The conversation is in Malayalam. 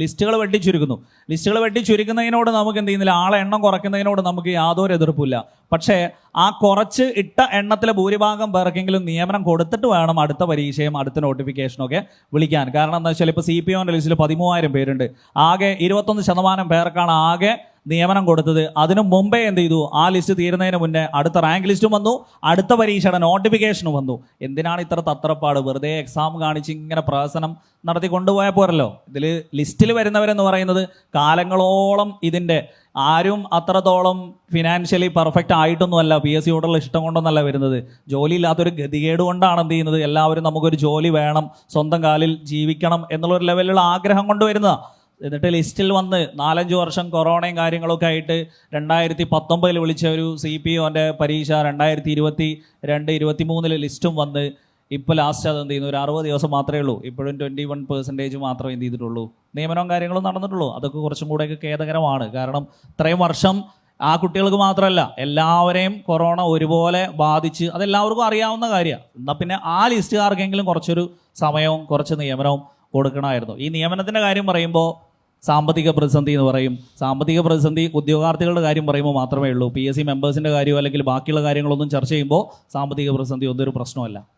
ലിസ്റ്റുകൾ വെട്ടി ചുരുക്കുന്നു. ലിസ്റ്റുകൾ വെട്ടി ചുരുക്കുന്നതിനോട് നമുക്ക് എന്ത് ചെയ്യുന്നില്ല? ആളെ എണ്ണം കുറയ്ക്കുന്നതിനോട് നമുക്ക് യാതൊരു എതിർപ്പില്ല പക്ഷേ ആ കുറച്ച് ഇട്ട എണ്ണത്തിലെ ഭൂരിഭാഗം പേർക്കെങ്കിലും നിയമനം കൊടുത്തിട്ട് വേണം അടുത്ത പരീക്ഷയും അടുത്ത നോട്ടിഫിക്കേഷനും ഒക്കെ വിളിക്കാൻ. കാരണം എന്താ വെച്ചാൽ ഇപ്പോൾ സി പി ഒന്റെ ലിസ്റ്റിൽ പതിമൂവായിരം പേരുണ്ട്. ആകെ ഇരുപത്തൊന്ന് ശതമാനം പേർക്കാണ് ആകെ നിയമനം കൊടുത്തത്. അതിനു മുമ്പേ എന്ത് ചെയ്തു? ആ ലിസ്റ്റ് തീരുന്നതിന് മുന്നേ അടുത്ത റാങ്ക് ലിസ്റ്റും വന്നു. അടുത്ത പരീക്ഷയുടെ നോട്ടിഫിക്കേഷനും വന്നു. എന്തിനാണ് ഇത്ര തത്രപ്പാട്? വെറുതെ എക്സാം കാണിച്ച് ഇങ്ങനെ പ്രഹസനം നടത്തി കൊണ്ടുപോയാൽ പോരല്ലോ. ഇതിൽ ലിസ്റ്റിൽ വരുന്നവരെന്ന് പറയുന്നത് കാലങ്ങളോളം ഇതിന്റെ ആരും അത്രത്തോളം ഫിനാൻഷ്യലി പെർഫെക്റ്റ് ആയിട്ടൊന്നുമല്ല. പി എസ് സിയോടുള്ള ഇഷ്ടം കൊണ്ടൊന്നല്ല വരുന്നത്. ജോലി ഇല്ലാത്തൊരു ഗതികേട് കൊണ്ടാണ് എന്ത് ചെയ്യുന്നത്? എല്ലാവരും നമുക്കൊരു ജോലി വേണം. സ്വന്തം കാലിൽ ജീവിക്കണം എന്നുള്ളൊരു ലെവലിലുള്ള ആഗ്രഹം കൊണ്ട് വരുന്നതാണ് എന്നിട്ട് ലിസ്റ്റിൽ വന്ന് നാലഞ്ച് വർഷം കൊറോണയും കാര്യങ്ങളൊക്കെ ആയിട്ട് രണ്ടായിരത്തി പത്തൊമ്പതിൽ വിളിച്ച ഒരു സി പി ഒന്റെ പരീക്ഷ രണ്ടായിരത്തി ഇരുപത്തി രണ്ട് ഇരുപത്തി മൂന്നിൽ ലിസ്റ്റും വന്ന് ഇപ്പോൾ ലാസ്റ്റ് അത് എന്ത് ചെയ്യുന്നു? ഒരു അറുപത് ദിവസം മാത്രമേ ഉള്ളൂ. ഇപ്പോഴും ട്വന്റി വൺ പെർസെന്റേജ് മാത്രമേ എന്ത് ചെയ്തിട്ടുള്ളൂ. നിയമനവും കാര്യങ്ങളും നടന്നിട്ടുള്ളൂ. അതൊക്കെ കുറച്ചും കൂടെയൊക്കെ ഖേദകരമാണ്. കാരണം ഇത്രയും വർഷം ആ കുട്ടികൾക്ക് മാത്രമല്ല എല്ലാവരെയും കൊറോണ ഒരുപോലെ ബാധിച്ച് അതെല്ലാവർക്കും അറിയാവുന്ന കാര്യമാണ്. എന്നാൽ പിന്നെ ആ ലിസ്റ്റുകാർക്കെങ്കിലും കുറച്ചൊരു സമയവും കുറച്ച് നിയമനവും കൊടുക്കണമായിരുന്നു. ഈ നിയമനത്തിന്റെ കാര്യം പറയുമ്പോൾ സാമ്പത്തിക പ്രതിസന്ധി എന്ന് പറയും. സാമ്പത്തിക പ്രതിസന്ധി ഉദ്യോഗാർത്ഥികളുടെ കാര്യം പറയുമ്പോൾ മാത്രമേ ഉള്ളൂ. പി എസ് സി മെമ്പേഴ്സിന്റെ കാര്യമോ അല്ലെങ്കിൽ ബാക്കിയുള്ള കാര്യങ്ങളൊന്നും ചർച്ച ചെയ്യുമ്പോൾ സാമ്പത്തിക പ്രതിസന്ധി ഒന്നൊരു പ്രശ്നമല്ല.